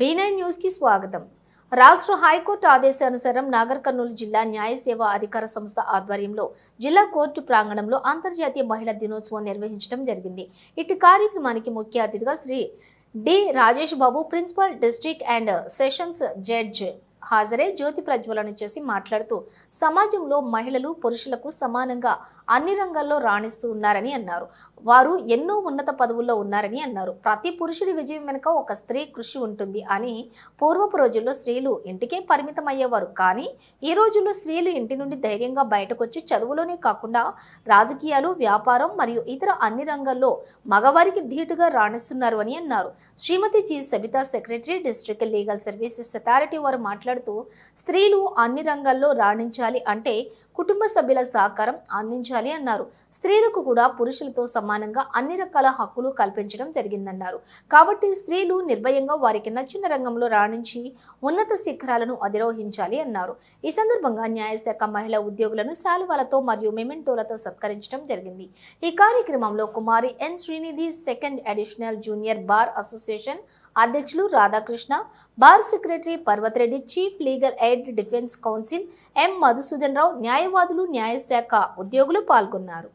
బీ9 న్యూస్కి స్వాగతం. రాష్ట్ర హైకోర్టు ఆదేశానుసారం నాగర్ కర్నూలు జిల్లా న్యాయ సేవా అధికార సంస్థ ఆధ్వర్యంలో జిల్లా కోర్టు ప్రాంగణంలో అంతర్జాతీయ మహిళా దినోత్సవం నిర్వహించడం జరిగింది. ఇటు కార్యక్రమానికి ముఖ్య అతిథిగా Shri D. Rajesh Babu principal district and sessions judge హాజరై జ్యోతి ప్రజ్వలన చేసి మాట్లాడుతూ సమాజంలో మహిళలు పురుషులకు సమానంగా అన్ని రంగాల్లో రాణిస్తూ ఉన్నారని అన్నారు. వారు ఎన్నో ఉన్నత పదవుల్లో ఉన్నారని అన్నారు. ప్రతి పురుషుడి విజయం వెనుక ఒక స్త్రీ కృషి ఉంటుంది అని పూర్వపు రోజుల్లో స్త్రీలు ఇంటికే పరిమితం అయ్యేవారు కానీ ఈ రోజుల్లో స్త్రీలు ఇంటి నుండి ధైర్యంగా బయటకొచ్చి చదువులోనే కాకుండా రాజకీయాలు వ్యాపారం మరియు ఇతర అన్ని రంగాల్లో మగవారికి ధీటుగా రాణిస్తున్నారు అని అన్నారు. Shrimati G. Sabitha secretary district legal services authority వారు మాట్లాడుతూ స్త్రీలు అన్ని రంగాల్లో రాణించాలి అంటే కుటుంబ సభ్యుల సహకారం అందించాలి అన్నారు. స్త్రీలకు కూడా పురుషులతో సమానంగా అన్ని రకాల హక్కులు కల్పించడం జరిగిందన్నారు. కాబట్టి స్త్రీలు నిర్భయంగా వారికి నచ్చిన రంగంలో రాణించి ఉన్నత శిఖరాలను అధిరోహించాలి అన్నారు. ఈ సందర్భంగా న్యాయశాఖ మహిళా ఉద్యోగులను శాలువాలతో మరియు మెమెంటోలతో సత్కరించడం జరిగింది. ఈ కార్యక్రమంలో Kumari N. Srinidhi second additional junior bar association అధ్యక్షులు Radhakrishna bar secretary Parvathareddy chief legal aid defence counsel M Madhusudan Rao న్యాయవాదులు న్యాయశాఖ ఉద్యోగులు పాల్గొన్నారు.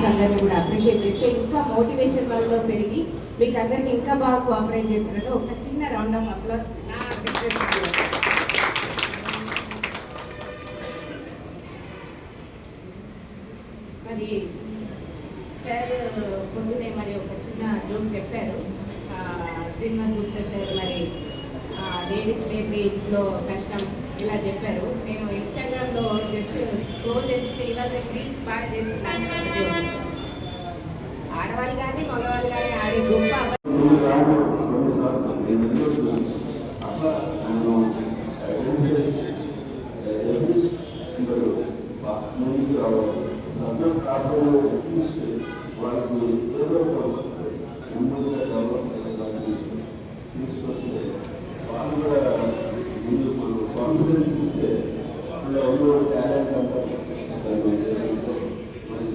ఫ్యాన్స్ అందరినీ కూడా అప్రిషియేట్ చేస్తే ఇంకా మోటివేషన్ వల్ల పెరిగి మీకు అందరికి ఇంకా బాగా కోఆపరేట్ చేసినట్టు ఒక చిన్న రౌండ్ ఆఫ్ అప్లాస్ నా మరి సార్ పొద్దునే మరి ఒక చిన్న జోక్ చెప్పారు. శ్రీనివాస్ గుప్తా సార్ మరి లేడీస్ లేని ఇంట్లో కష్టం ఇలా చెప్పారు. నేను ఇన్స్టాగ్రామ్లో జస్ట్ స్క్రోల్ చేస్తే ఇలా రీల్స్ బాగా చేస్తున్నాను. ఆడవాళ్ళు కానీ మగవాళ్ళు కానీ ఆడే గొప్ప అవ-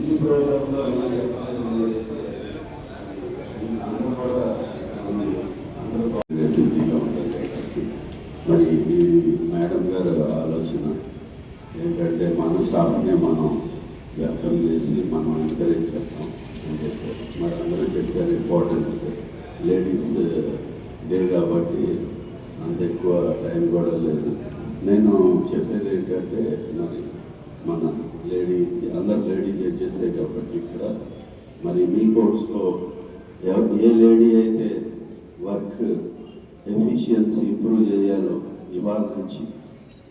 ఈ ప్రోగ్రాంలో ఇలా చెప్పాలి అందరూ కూడా అందరూ బిజీగా ఉంటారు కాబట్టి మరి ఈ మేడం గారు ఆలోచన. ఏంటంటే మన స్టాఫ్నే మనం వ్యక్తం చేసి మనం ఎంకరేజ్ చేస్తాం అని చెప్పారు. మరి అందరూ చెప్పారు ఇంపార్టెంట్ లేడీస్ డే కాబట్టి అంత ఎక్కువ టైం కూడా లేదు. నేను చెప్పేది ఏంటంటే మరి మన లేడీ అందరు లేడీ జడ్జెసే కాబట్టి ఇక్కడ మరి మీ కోర్స్లో ఎవ- ఏ లేడీ అయితే వర్క్ ఎఫిషియన్సీ ఇంప్రూవ్ చేయాలో ఇవాళ నుంచి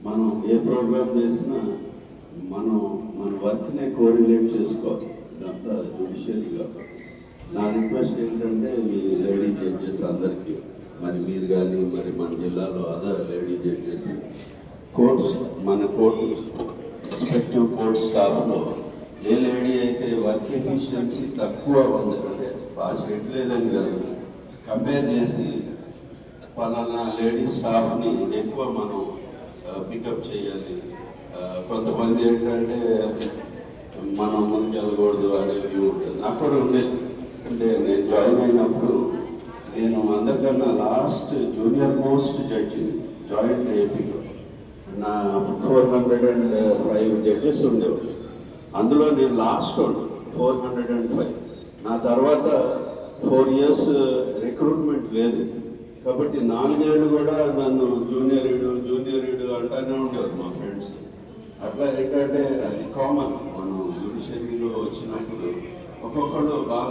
మనం ఏ ప్రోగ్రామ్ చేసినా మనం మన వర్క్నే కోరిలేట్ చేసుకోవాలి. ఇదంతా జుడిషియరీ కాబట్టి. నా రిక్వెస్ట్ ఏంటంటే మీ లేడీ జడ్జెస్ అందరికీ మరి మీరు కానీ మరి మన జిల్లాలో అదర్ లేడీ జడ్జెస్ కోర్ట్స్ మన కోర్టు రెస్పెక్టివ్ కోర్ట్ స్టాఫ్లో ఏ లేడీ అయితే వర్క్ ఎఫిషియన్సీ తక్కువ ఉంది అంటే బాగా చేయట్లేదని కాదు కంపేర్ చేసి పలానా లేడీ స్టాఫ్ని ఎక్కువ మనం పికప్ చేయాలి. కొంతమంది ఏంటంటే మనం ముందుకెళ్ళకూడదు అనేవి ఉంటుంది అప్పుడు ఉండేది అంటే నేను జాయిన్ అయినప్పుడు నేను అందరికన్నా last junior most judge joined ఏపీలో నా four hundred and five judges ఉండేవాళ్ళు అందులో నేను last four hundred and five నా తర్వాత ఫోర్ ఇయర్స్ రిక్రూట్మెంట్ లేదు. కాబట్టి నాలుగేళ్ళు కూడా నన్ను జూనియర్ ఈడు జూనియర్ ఈడు అంటానే ఉండేవారు మా ఫ్రెండ్స్ అట్లా ఏంటంటే అది కామన్ మనం జుడిషియరీలో వచ్చినప్పుడు ఒక్కొక్కళ్ళు బాగా